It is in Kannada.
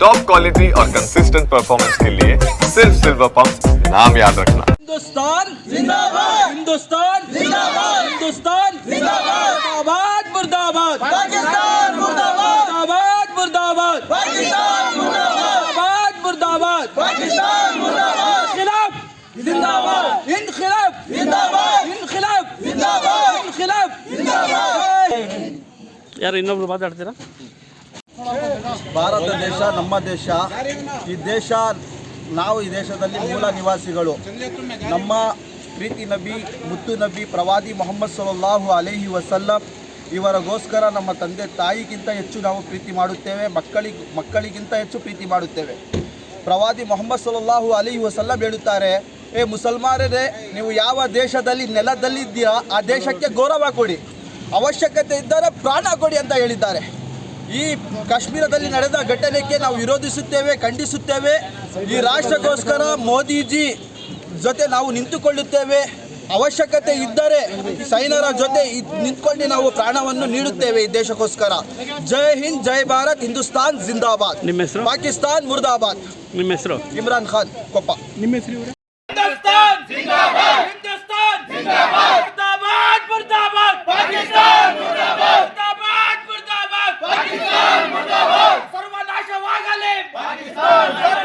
टॉप क्वालिटी और कंसिस्टेंट परफॉर्मेंस के लिए सिर्फ सिल्वर पंप नाम याद रखना हिंदुस्तान जिंदाबाद हिंदुस्तान जिंदाबाद हिंदुस्तान जिंदाबाद मुर्दाबाद पाकिस्तान मुर्दाबाद मुर्दाबाद पाकिस्तान मुर्दाबाद मुर्दाबाद पाकिस्तान मुर्दाबाद खिलाफ जिंदाबाद इनखिलाफ जिंदाबाद इनखिलाफ जिंदाबाद इनखिलाफ जिंदाबाद ಯಾರು ಇನ್ನೊಬ್ರು ಮಾತಾಡ್ತೀರಾ ಭಾರತ ದೇಶ, ನಮ್ಮ ದೇಶ. ಈ ದೇಶ, ನಾವು ಈ ದೇಶದಲ್ಲಿ ಮೂಲ ನಿವಾಸಿಗಳು. ನಮ್ಮ ಪ್ರೀತಿ ನಬಿ, ಮುತ್ತು ನಬಿ, ಪ್ರವಾದಿ ಮೊಹಮ್ಮದ್ ಸಲ್ಲಾಹು ಅಲೇಹಿ ವಸಲ್ಲಂ, ಇವರಗೋಸ್ಕರ ನಮ್ಮ ತಂದೆ ತಾಯಿಗಿಂತ ಹೆಚ್ಚು ನಾವು ಪ್ರೀತಿ ಮಾಡುತ್ತೇವೆ ಮಕ್ಕಳಿಗೆ ಮಕ್ಕಳಿಗಿಂತ ಹೆಚ್ಚು ಪ್ರೀತಿ ಮಾಡುತ್ತೇವೆ. ಪ್ರವಾದಿ ಮೊಹಮ್ಮದ್ ಸಲ್ಲಾಹು ಅಲೈಹಿ ವಸಲ್ಲಂ ಹೇಳುತ್ತಾರೆ, ಏ ಮುಸಲ್ಮಾನರೇ, ನೀವು ಯಾವ ದೇಶದಲ್ಲಿ, ನೆಲದಲ್ಲಿದ್ದೀರಾ, ಆ ದೇಶಕ್ಕೆ ಗೌರವ ಕೊಡಿ. ಅವಶ್ಯಕತೆ ಇದ್ದರೆ ಪ್ರಾಣ ಕೊಡಿ ಅಂತ ಹೇಳಿದ್ದಾರೆ. ಈ ಕಾಶ್ಮೀರದಲ್ಲಿ ನಡೆದ ಘಟನೆಗೆ ನಾವು ವಿರೋಧಿಸುತ್ತೇವೆ ಖಂಡಿಸುತ್ತೇವೆ. ಈ ರಾಷ್ಟ್ರಕ್ಕೋಸ್ಕರ ಮೋದಿಜಿ ಜೊತೆ ನಾವು ನಿಂತುಕೊಳ್ಳುತ್ತೇವೆ. ಅವಶ್ಯಕತೆ ಇದ್ದರೆ ಸೈನ್ಯರ ಜೊತೆ ಇದ್- ನಿಂತ್ಕೊಂಡು ನಾವು ಪ್ರಾಣವನ್ನು ನೀಡುತ್ತೇವೆ ಈ ದೇಶಕ್ಕೋಸ್ಕರ. ಜೈ ಹಿಂದ್ ಜೈ ಭಾರತ್ ಹಿಂದೂಸ್ತಾನ್ ಜಿಂದಾಬಾದ್. ನಿಮ್ಮ ಹೆಸರು? ಪಾಕಿಸ್ತಾನ್ ಮುರ್ದಾಬಾದ್. ನಿಮ್ಮ ಹೆಸರು? ಇಮ್ರಾನ್ ಖಾನ್ ಕೊಪ್ಪ. ನಿಮ್ಮ ಹೆಸರು पाकिस्तान